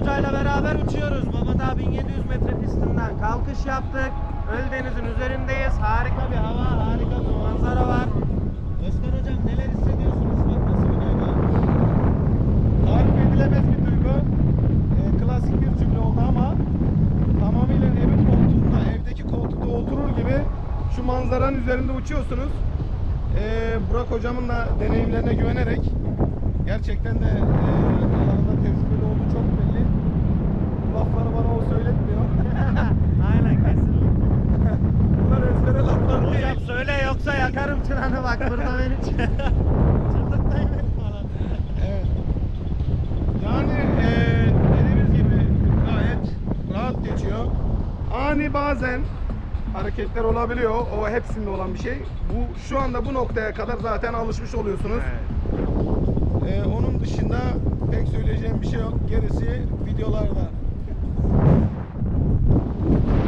Herkese Özkan Hoca ile beraber uçuyoruz. Babadağ 1700 metre pistinden kalkış yaptık. Öldeniz'in üzerindeyiz. Harika bir hava, harika bir manzara var. Özkan Hocam neler hissediyorsunuz? Bak nasıl bir duygu? Tarif edilemez bir duygu. Ee, klasik bir cümle oldu ama tamamıyla evin koltuğunda, evdeki koltukta oturur gibi şu manzaranın üzerinde uçuyorsunuz. Ee, Burak hocamın da deneyimlerine güvenerek gerçekten de e, yoksa yakarım çıranı bak burada beni çıldırtmayın beni falan. Evet. Yani eee dediğimiz gibi gayet rahat geçiyor. Ani bazen hareketler olabiliyor. O hepsinde olan bir şey. Bu şu anda bu noktaya kadar zaten alışmış oluyorsunuz. Eee, onun dışında pek söyleyeceğim bir şey yok. Gerisi videolarda.